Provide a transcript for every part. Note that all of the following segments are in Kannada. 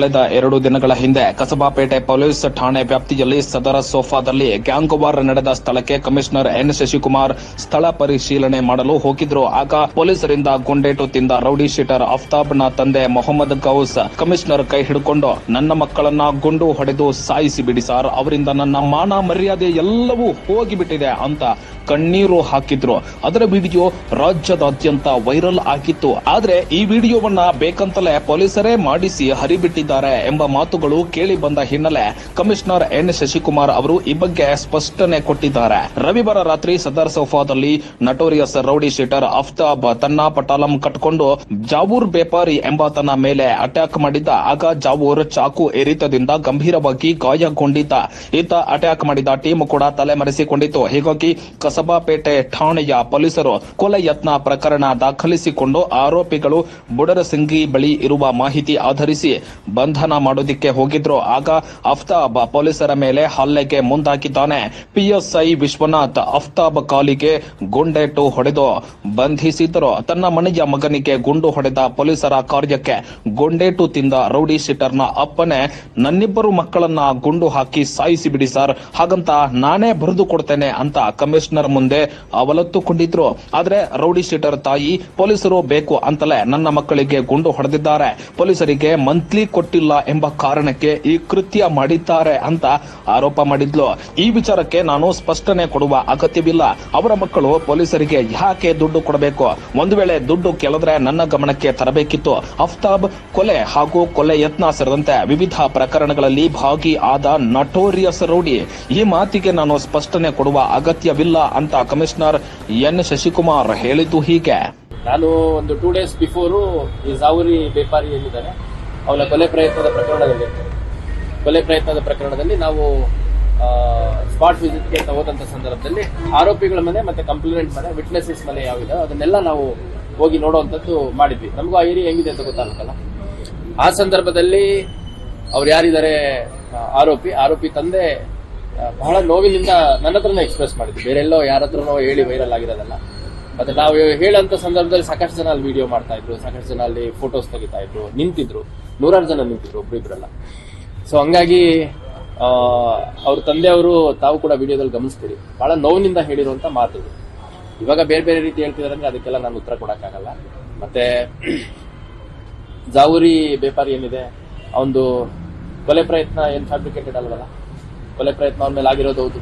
ಕಳೆದ ಎರಡು ದಿನಗಳ ಹಿಂದೆ ಕಸಬಾಪೇಟೆ ಪೊಲೀಸ್ ಠಾಣೆ ವ್ಯಾಪ್ತಿಯಲ್ಲಿ ಸದರ ಸೋಫಾದಲ್ಲಿ ಗ್ಯಾಂಗ್ ವಾರ್ ನಡೆದ ಸ್ಥಳಕ್ಕೆ ಕಮಿಷನರ್ ಎನ್ ಶಶಿಕುಮಾರ್ ಸ್ಥಳ ಪರಿಶೀಲನೆ ಮಾಡಲು ಹೋಗಿದ್ರು. ಆಗ ಪೊಲೀಸರಿಂದ ಗುಂಡೇಟು ತಿಂದ ರೌಡಿ ಶೀಟರ್ ಅಫ್ತಾಬ್ನ ತಂದೆ ಮೊಹಮ್ಮದ್ ಗೌಸ್ ಕಮಿಷನರ್ ಕೈ ಹಿಡ್ಕೊಂಡು, ನನ್ನ ಮಕ್ಕಳನ್ನ ಗುಂಡು ಹೊಡೆದು ಸಾಯಿಸಿ ಬಿಡಿ ಸಾರ್, ಅವರಿಂದ ನನ್ನ ಮಾನ ಮರ್ಯಾದೆ ಎಲ್ಲವೂ ಹೋಗಿಬಿಟ್ಟಿದೆ ಅಂತ ಕಣ್ಣೀರು ಹಾಕಿದ್ರು. ಅದರ ವಿಡಿಯೋ ರಾಜ್ಯದಾದ್ಯಂತ ವೈರಲ್ ಆಗಿತ್ತು. ಆದ್ರೆ ಈ ವಿಡಿಯೋವನ್ನ ಬೇಕಂತಲೇ ಪೊಲೀಸರೇ ಮಾಡಿಸಿ ಹರಿಬಿಟ್ಟಿದ್ದಾರೆ. ಎಂಬ ಮಾತುಗಳು ಕೇಳಿ ಬಂದ ಹಿನ್ನೆಲೆ ಕಮಿಷನರ್ ಎನ್ ಶಶಿಕುಮಾರ್ ಅವರು ಈ ಬಗ್ಗೆ ಸ್ಪಷ್ಟನೆ ಕೊಟ್ಟಿದ್ದಾರೆ. ರವಿವಾರ ರಾತ್ರಿ ಸದರ್ ಸೋಫಾದಲ್ಲಿ ನಟೋರಿಯಸ್ ರೌಡಿ ಶೀಟರ್ ಅಫ್ತಾಬ್ ತನ್ನ ಪಟಾಲಂ ಕಟ್ಕೊಂಡು ಜಾವೂರ್ ಬೇಪಾರಿ ಎಂಬಾತನ ಮೇಲೆ ಅಟ್ಯಾಕ್ ಮಾಡಿದ್ದ, ಆಗ ಜಾವೂರ್ ಚಾಕು ಏರಿತದಿಂದ ಗಂಭೀರವಾಗಿ ಗಾಯಗೊಂಡಿದ್ದ. ಈತ ಅಟ್ಯಾಕ್ ಮಾಡಿದ ಟೀಮ್ ಕೂಡ ತಲೆಮರೆಸಿಕೊಂಡಿತ್ತು. ಹೀಗಾಗಿ ಕಸಬಾಪೇಟೆ ಠಾಣೆಯ ಪೊಲೀಸರು ಕೊಲೆ ಯತ್ನ ಪ್ರಕರಣ ದಾಖಲಿಸಿಕೊಂಡು ಆರೋಪಿಗಳು ಬುಡರಸಿಂಗಿ ಬಳಿ ಇರುವ ಮಾಹಿತಿ ಆಧರಿಸಿ ಬಂಧನ ಮಾಡೋದಿಕ್ಕೆ ಹೋಗಿದ್ರು ಆಗ ಅಫ್ತಾಬ್ ಪೊಲೀಸರ ಮೇಲೆ ಹಲ್ಲೆಗೆ ಮುಂದಾಗಿದ್ದಾನೆ. ಪಿಎಸ್ಐ ವಿಶ್ವನಾಥ್ ಅಫ್ತಾಬ್ ಕಾಲಿಗೆ ಗುಂಡೇಟು ಹೊಡೆದು ಬಂಧಿಸಿದ್ರು ತನ್ನ ಮನೆಯ ಮಗನಿಗೆ ಗುಂಡು ಹೊಡೆದ ಪೊಲೀಸರ ಕಾರ್ಯಕ್ಕೆ ಗುಂಡೇಟು ತಿಂದ ರೌಡಿ ಶೀಟರ್ನ ಅಪ್ಪನೆ, ನನ್ನಿಬ್ಬರು ಮಕ್ಕಳನ್ನ ಗುಂಡು ಹಾಕಿ ಸಾಯಿಸಿ ಬಿಡಿ ಸರ್. ಹಾಗಂತ ನಾನೇ ಬರೆದು ಕೊಡ್ತೇನೆ ಅಂತ ಕಮಿಷನರ್ ಮುಂದೆ ಅವಲತ್ತುಕೊಂಡಿದ್ರು. ಆದ್ರೆ ರೌಡಿ ಶೀಟರ್ ತಾಯಿ, ಪೊಲೀಸರು ಬೇಕು ಅಂತಲೇ ನನ್ನ ಮಕ್ಕಳಿಗೆ ಗುಂಡು ಹೊಡೆದಿದ್ದಾರೆ. ಪೊಲೀಸರಿಗೆ ಮಂತ್ಲಿ ಕೊಟ್ಟಿಲ್ಲ ಎಂಬ ಕಾರಣಕ್ಕೆ ಈ ಕೃತ್ಯ ಮಾಡಿದ್ದಾರೆ ಅಂತ ಆರೋಪ ಮಾಡಿದ್ಲು. ಈ ವಿಚಾರಕ್ಕೆ ನಾನು ಸ್ಪಷ್ಟನೆ ಕೊಡುವ ಅಗತ್ಯವಿಲ್ಲ. ಅವರ ಮಕ್ಕಳು ಪೊಲೀಸರಿಗೆ ಯಾಕೆ ದುಡ್ಡು ಕೊಡಬೇಕು? ಒಂದು ವೇಳೆ ದುಡ್ಡು ಕೆಳದ್ರೆ ನನ್ನ ಗಮನಕ್ಕೆ ತರಬೇಕಿತ್ತು. ಅಫ್ತಾಬ್ ಕೊಲೆ ಹಾಗೂ ಕೊಲೆ ಯತ್ನ ಸೇರಿದಂತೆ ವಿವಿಧ ಪ್ರಕರಣಗಳಲ್ಲಿ ಭಾಗಿ ಆದ ನಟೋರಿಯಸ್ ರೌಡಿ ಈ ಮಾತಿಗೆ ನಾನು ಸ್ಪಷ್ಟನೆ ಕೊಡುವ ಅಗತ್ಯವಿಲ್ಲ ಅಂತ ಕಮಿಷನರ್ ಎನ್. ಶಶಿಕುಮಾರ್ ಹೇಳಿದ್ದು ಹೀಗೆ. ನಾನು ಒಂದು ಟೂ ಡೇಸ್ ಬಿಫೋರು ಈ ಜಾವರಿ ಬೇಪಾರಿ ಏನಿದ್ದಾನೆ ಅವನ ಕೊಲೆ ಪ್ರಯತ್ನದ ಪ್ರಕರಣದಲ್ಲಿ. ಕೊಲೆ ಪ್ರಯತ್ನದ ಪ್ರಕರಣದಲ್ಲಿ ನಾವು ಸ್ಪಾಟ್ ವಿಸಿಟ್ಗೆ ಹೋದಂತ ಸಂದರ್ಭದಲ್ಲಿ ಆರೋಪಿಗಳ ಮನೆ ಮತ್ತೆ ಕಂಪ್ಲೇಂಟ್ ಮನೆ ವಿಟ್ನೆಸಸ್ ಮನೆ ಯಾವಿದೆ ಅದನ್ನೆಲ್ಲ ನಾವು ಹೋಗಿ ನೋಡುವಂತದ್ದು ಮಾಡಿದ್ವಿ. ನಮಗೂ ಆ ಏರಿಯಾ ಹೆಂಗಿದೆ ಅಂತ ಗೊತ್ತಾಗುತ್ತಲ್ಲ? ಆ ಸಂದರ್ಭದಲ್ಲಿ ಅವ್ರು ಯಾರಿದ್ದಾರೆ? ಆರೋಪಿ. ಆರೋಪಿ ತಂದೆ ಬಹಳ ನೋವಿನಿಂದ ನನ್ನ ಹತ್ರನೇ ಎಕ್ಸ್ಪ್ರೆಸ್ ಮಾಡಿದ್ವಿ ಬೇರೆಲ್ಲೋ ಯಾರ ಹತ್ರನೋ ಹೇಳಿ ವೈರಲ್ ಆಗಿರೋದಲ್ಲ. ಮತ್ತೆ ನಾವು ಹೇಳಂತ ಸಂದರ್ಭದಲ್ಲಿ ಸಾಕಷ್ಟು ಜನ ಅಲ್ಲಿ ವಿಡಿಯೋ ಮಾಡ್ತಾ ಇದ್ರು, ಸಾಕಷ್ಟು ಜನ ಅಲ್ಲಿ ಫೋಟೋಸ್ ತೆಗಿತಾ ಇದ್ರು, ನಿಂತಿದ್ರು. ನೂರಾರು ಜನ ನಿಂತಿದ್ರು ಒಬ್ಬರಿಬ್ರಲ್ಲ ಸೊ ಹಂಗಾಗಿ ಅವ್ರ ತಂದೆಯವರು ತಾವು ಕೂಡ ವಿಡಿಯೋದಲ್ಲಿ ಗಮನಿಸ್ತೀರಿ. ಬಹಳ ನೋವಿನಿಂದ ಹೇಳಿರುವಂತ ಮಾತು ಇದು. ಇವಾಗ ಬೇರೆ ಬೇರೆ ರೀತಿ ಹೇಳ್ತಿದಾರೆ ಅಂದ್ರೆ ಅದಕ್ಕೆಲ್ಲ ನಾನು ಉತ್ತರ ಕೊಡಕ್ಕಾಗಲ್ಲ. ಮತ್ತೆ, ಜಾವೂರಿ ವ್ಯಾಪಾರಿ ಏನಿದೆ ಅವನದು ಕೊಲೆ ಪ್ರಯತ್ನ ಏನ್ ಫ್ಯಾಬ್ರಿಕೇಟೆಡ್ ಅಲ್ವಲ್ಲ? ಕೊಲೆ ಪ್ರಯತ್ನ ಅವ್ರ ಮೇಲೆ ಆಗಿರೋದು ಹೌದು.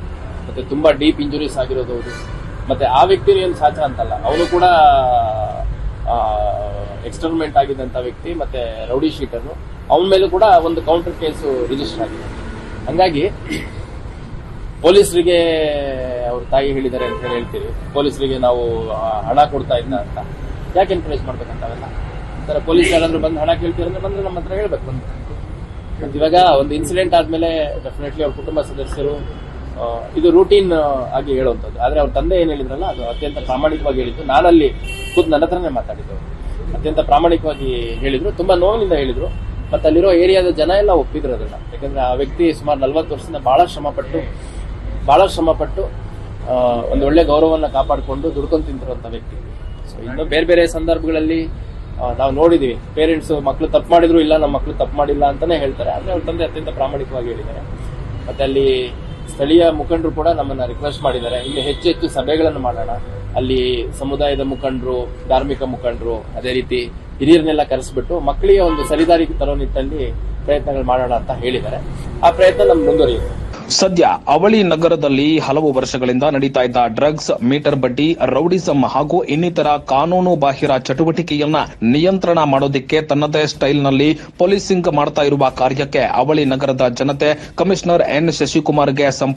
ಮತ್ತೆ ತುಂಬಾ ಡೀಪ್ ಇಂಜುರೀಸ್ ಆಗಿರೋದು ಹೌದು. ಮತ್ತೆ ಆ ವ್ಯಕ್ತಿ ಏನು ಸಾಚ ಅಂತಲ್ಲ. ಅವನು ಕೂಡ ಎಕ್ಸ್ಟರ್ಮೆಂಟ್ ಆಗಿದ್ದಂತ ವ್ಯಕ್ತಿ, ಮತ್ತೆ ರೌಡಿ ಶೀಟರ್. ಅವನ ಮೇಲೂ ಕೂಡ ಒಂದು ಕೌಂಟರ್ ಕೇಸು ರಿಜಿಸ್ಟರ್ ಆಗಿದೆ. ಹಂಗಾಗಿ, ಪೊಲೀಸರಿಗೆ ಅವ್ರ ತಾಯಿ ಹೇಳಿದ್ದಾರೆ ಅಂತ ಹೇಳಿ ಹೇಳ್ತೀರಿ ಪೊಲೀಸರಿಗೆ ನಾವು ಹಣ ಕೊಡ್ತಾ ಇದ್ದ ಅಂತ. ಯಾಕೆ ಎನ್ಕರೇಜ್ ಮಾಡ್ಬೇಕಂತ ಅವೆಲ್ಲ ಒಂಥರ ಪೊಲೀಸ್ ಯಾರಾದ್ರೂ ಬಂದು ಹಣ ಕೇಳ್ತೀರ ಬಂದ್ರೆ ನಮ್ಮ ಹತ್ರ ಹೇಳ್ಬೇಕು ಬಂದು. ಇವಾಗ ಒಂದು ಇನ್ಸಿಡೆಂಟ್ ಆದ್ಮೇಲೆ ಡೆಫಿನೆಟ್ಲಿ ಅವ್ರ ಕುಟುಂಬ ಸದಸ್ಯರು ಇದು ರೂಟೀನ್ ಆಗಿ ಹೇಳುವಂಥದ್ದು. ಆದರೆ ಅವ್ರ ತಂದೆ ಏನು ಹೇಳಿದ್ರಲ್ಲ, ಅದು ಅತ್ಯಂತ ಪ್ರಾಮಾಣಿಕವಾಗಿ ಹೇಳಿದ್ದು. ನಾನಲ್ಲಿ ಖುದ್ ನನ್ನ ಹತ್ರನೇ ಮಾತಾಡಿದ್ದು. ಅತ್ಯಂತ ಪ್ರಾಮಾಣಿಕವಾಗಿ ಹೇಳಿದ್ರು. ತುಂಬಾ ನೋವಿನಿಂದ ಹೇಳಿದ್ರು. ಮತ್ತೆ ಅಲ್ಲಿರೋ ಏರಿಯಾದ ಜನ ಎಲ್ಲ ಒಪ್ಪಿದ್ರು ಅದನ್ನ. ಯಾಕಂದ್ರೆ ಆ ವ್ಯಕ್ತಿ ಸುಮಾರು ನಲ್ವತ್ತು ವರ್ಷದಿಂದ ಬಹಳ ಶ್ರಮಪಟ್ಟು ಬಹಳ ಶ್ರಮ ಪಟ್ಟು ಒಂದು ಒಳ್ಳೆ ಗೌರವವನ್ನು ಕಾಪಾಡಿಕೊಂಡು ದುಡ್ಕೊಂಡು ತಿಂತಿರುವಂಥ ವ್ಯಕ್ತಿ. ಸೊ ಇನ್ನು ಬೇರೆ ಬೇರೆ ಸಂದರ್ಭಗಳಲ್ಲಿ ನಾವು ನೋಡಿದೀವಿ. ಪೇರೆಂಟ್ಸ್ ಮಕ್ಕಳು ತಪ್ಪು ಮಾಡಿದ್ರು ಇಲ್ಲ ನಮ್ಮ ಮಕ್ಕಳು ತಪ್ಪು ಮಾಡಿಲ್ಲ ಅಂತಾನೆ ಹೇಳ್ತಾರೆ. ಆದ್ರೆ ಅವ್ರ ತಂದೆ ಅತ್ಯಂತ ಪ್ರಾಮಾಣಿಕವಾಗಿ ಹೇಳಿದ್ದಾರೆ. ಮತ್ತೆ ಅಲ್ಲಿ ಸ್ಥಳೀಯ ಮುಖಂಡರು ಕೂಡ ನಮ್ಮನ್ನ ರಿಕ್ವೆಸ್ಟ್ ಮಾಡಿದ್ದಾರೆ. ಇಲ್ಲಿ ಹೆಚ್ಚು ಹೆಚ್ಚು ಸಭೆಗಳನ್ನು ಮಾಡೋಣ. ಅಲ್ಲಿ ಸಮುದಾಯದ ಮುಖಂಡರು, ಧಾರ್ಮಿಕ ಮುಖಂಡರು, ಅದೇ ರೀತಿ ಹಿರಿಯರನ್ನೆಲ್ಲ ಕರೆಸ್ಬಿಟ್ಟು ಮಕ್ಕಳಿಗೆ ಒಂದು ಸರಿದಾರಿ ತರೋ ನಿಟ್ಟಲ್ಲಿ ಪ್ರಯತ್ನಗಳು ಮಾಡೋಣ ಅಂತ ಹೇಳಿದ್ದಾರೆ. ಆ ಪ್ರಯತ್ನ ನಮ್ಗೆ ಮುಂದುವರಿಯುತ್ತೆ. ಸದ್ಯ ಅವಳಿ ನಗರದಲ್ಲಿ ಹಲವು ವರ್ಷಗಳಿಂದ ನಡೀತಾ ಇದ್ದ ಡ್ರಗ್ಸ್, ಮೀಟರ್ ಬಡ್ಡಿ, ರೌಡಿಸಂ ಹಾಗೂ ಇನ್ನಿತರ ಕಾನೂನು ಬಾಹಿರ ಚಟುವಟಿಕೆಯನ್ನ ನಿಯಂತ್ರಣ ಮಾಡೋದಿಕ್ಕೆ ತನ್ನದೇ ಸ್ಟೈಲ್ನಲ್ಲಿ ಪೊಲೀಸಿಂಗ್ ಮಾಡ್ತಾ ಇರುವ ಕಾರ್ಯಕ್ಕೆ ಅವಳಿ ನಗರದ ಜನತೆ ಕಮಿಷನರ್ ಎನ್. ಶಶಿಕುಮಾರ್ಗೆ ಸಂಪೂರ್ಣ